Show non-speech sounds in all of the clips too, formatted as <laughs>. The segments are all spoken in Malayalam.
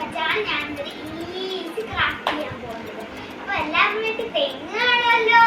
വെച്ചാണ് ഒരു ഈസി ക്രാഫ്റ്റ് ചെയ്യാൻ പോകുന്നത്. അപ്പൊ എല്ലാവരും വേണ്ടി തെങ്ങ് കാണുമല്ലോ.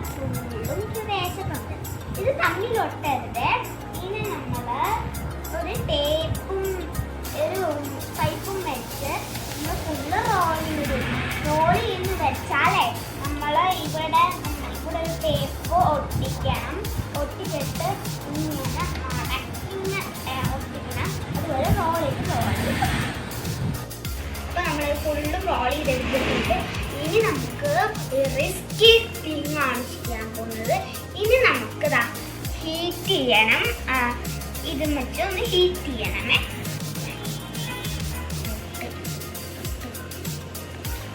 എന്താ ഫുള്ളും ഇത് തമ്മിൽ ഒട്ടരുത് ഇനി നമ്മൾ ഒരു ടേപ്പും ഒരു പൈപ്പും വെച്ച് നമ്മൾ ഫുള്ള് റോൾ ചെയ്ത് റോൾ ചെയ്ത് വെച്ചാലേ നമ്മൾ ഇവിടെ ഇവിടെ ഒരു ടേപ്പ് ഒട്ടിക്കണം. ഒട്ടിച്ചിട്ട് ഇങ്ങനെ മടക്കി ഇങ്ങനെ ഒട്ടിക്കണം. അതുപോലെ റോൾ ചെയ്ത് റോൾ ചെയ്ത് അപ്പൊ നമ്മൾ ഫുള്ള് റോൾ ചെയ്തെടുത്തിട്ടുണ്ട്. ഇനി നമുക്ക് റിസ്കി തിങ് ആണ് ചെയ്യാൻ പോകുന്നത്. ഇനി നമുക്ക് ദാ ഹീറ്റ് ചെയ്യണം. ഇത് വെച്ച് ഹീറ്റ് ചെയ്യണമേ.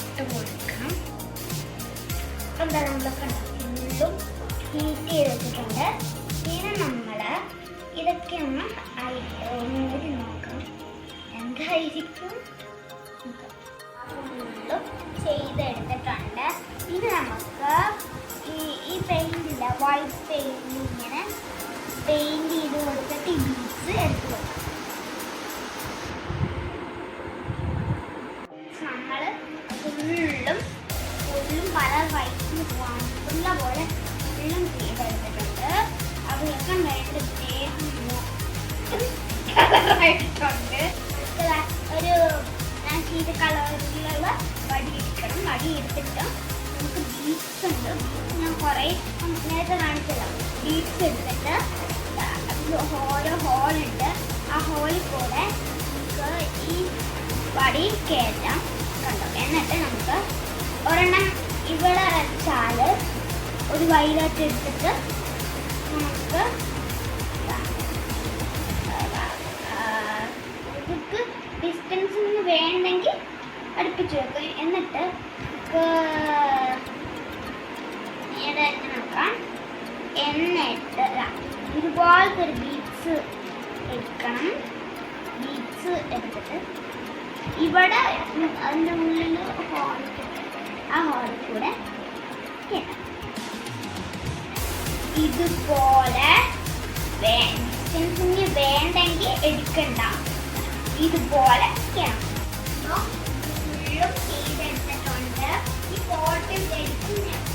ഇട്ട് കൊടുക്കണം എന്താ ഫുള്ളും ഹീറ്റ് ചെയ്തിട്ടുണ്ട്. ഇനി നമ്മൾ ഇതൊക്കെ ഒന്ന് ആയിട്ട് നോക്കാം. എന്തായിരിക്കും? ചെയ്തെടുത്തിട്ടുണ്ട്. ഇനി നമുക്ക് ഈ ഈ പെയിന്റില്ല വൈറ്റ് പെയിന്റ് ഇങ്ങനെ പെയിന്റ് ചെയ്ത് കൊടുത്തിട്ട് ഈ ബീഡ്സ് എടുത്ത് നമ്മൾ ഫുള്ളും ഫുള്ളും പല വൈറ്റിന് പോകാനുള്ള പോലെ ഫുള്ളും ചെയ്തെടുത്തിട്ടുണ്ട്. അതിലൊക്കെ വേണ്ട കളറായിട്ടുണ്ട് <laughs> ഒരു ചെയ്ത കളറിലുള്ള വടി എടുക്കണം. വടി എടുത്തിട്ട് നമുക്ക് ബീഡ്സ് ഉണ്ട്. ഞാൻ കുറേ നേരത്തെ കാണിച്ചല്ലോ. ബീഡ്സ് എടുത്തിട്ട് ഓരോ ഹോളുണ്ട് ആ ഹോളിൽ കൂടെ നമുക്ക് ഈ വടി കയറ്റാം. കണ്ടോ? എന്നിട്ട് നമുക്ക് ഒരെണ്ണം ഇവിടെ വെച്ചാൽ ഒരു വൈലറ്റ് എടുത്തിട്ട് നമുക്ക് എന്നിട്ട് ഇവിടെ നോക്കാം. എണ്ണ ദാ ഇതുപോലത്തെ ഒരു ബീറ്റ്സ് എടുക്കണം. ബീറ്റ്സ് എടുത്തിട്ട് ഇവിടെ അതിന്റെ ഉള്ളിൽ ഹോൾ ആ ഹോളിൽ കൂടെ കേട്ടാം ഇതുപോലെ വേണ്ടെങ്കിൽ എടുക്കണ്ട. ഇതുപോലെ ചെയ്യണം ഫുള്ളും ചെയ്തെടുത്തിട്ടുണ്ട് ഈ പോട്ട് ശരിക്കും